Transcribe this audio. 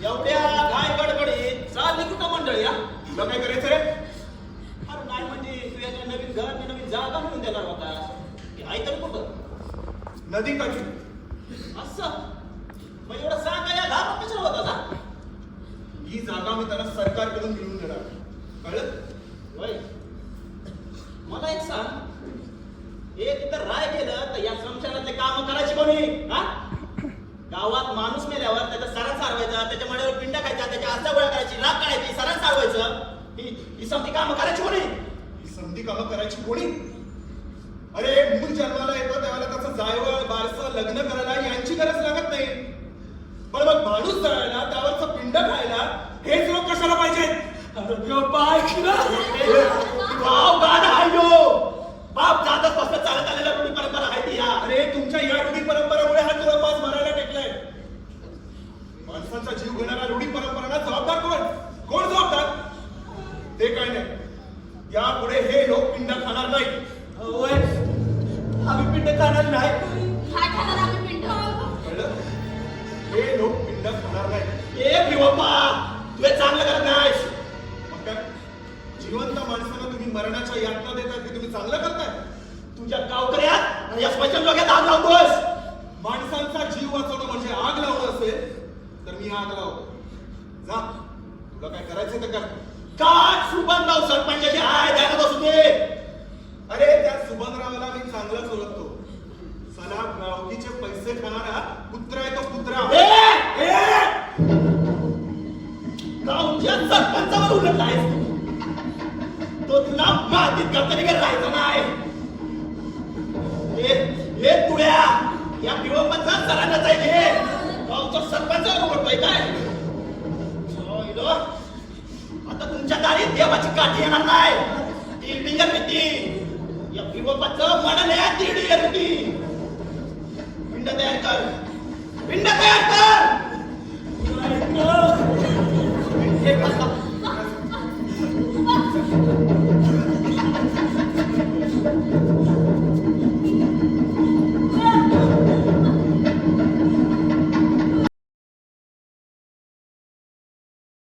एवढ्या काय गडबडीत चालली कुठं मंडळी या तुला काय करायचं रे अरे नाही म्हणजे तू याच्या नवीन घर आणि नवीन जागा मिळून देणार होता. ऐकलं कुठं? नदी काठी असं? मग एवढं सांगा या घरात कशाला होता जा ही जागा मी त्याला सरकारकडून मिळून देणार. कळलं? वय मला एक सांग. एक तर राय केलं तर या संशयाला ते काम करायची कोणी हा? गावात माणूस मेल्यावर आस्था गोळा करायची राग काढायची सरा सारवायचं ही ही समती काम करायची कोणी? ही संधी कामं करायची कोणी? अरे मूल जन्माला येतं त्यावेळेला त्याचं जायवळ बारसं लग्न करायला यांची गरज लागत नाही. पण मग माणूस जळायला त्यावरचं पिंड खायला हेच लोक कशाला पाहिजेत? अरे बाय ह्यो. बाप जातच पासून चालत आलेला रूढी परंपरा आहे ती या. अरे तुमच्या या रूढी परंपरामुळे हा तुळपास मारायला टेकलाय. माणसांचा जीव घेणाऱ्या नाही यापुढे हे लोक पिंड खाणार नाही होय. आम्ही पिंड खाणार नाही. काय खाणार आम्ही पिंड? कळलं? हे लोक पिंड खाणार नाही ए भिवप्पा तू हे चांगलं करत नाहीस. मग काय? जिवंत माणसाला तुम्ही मरणाच्या यातना देतात ते तुम्ही चांगलं करताय? तुझ्या गावकऱ्यात आणि या स्मशान लोक्यात आग लावतोस. माणसांचा जीव वाचवणं म्हणजे आग लावणं असेल तर मी आग लावतो. जा तुला काय करायचं तर कर. काट सुबनराव सरपंचाची हाय द्यायला बसू दे अरे त्या सुभद्रावाला मी चांगलाच ओळखतो. सला गावकीचे पैसे खाणारा कुत्रा आहे तो कुत्रा! गावच्या सरपंचावर उलट आहेस तो. तुला मातीत गप्पा राहायचा नाही. ए तुळ्या या सरांनाच आहे घे गावचा सरपंचावर देवाची काठी येणार नाही ती डिंगर भीती या विरोपाचं मडल आहे ती डिंगर भीती पिंड तयार कर पिंड तयार कर हे कसं Thank you.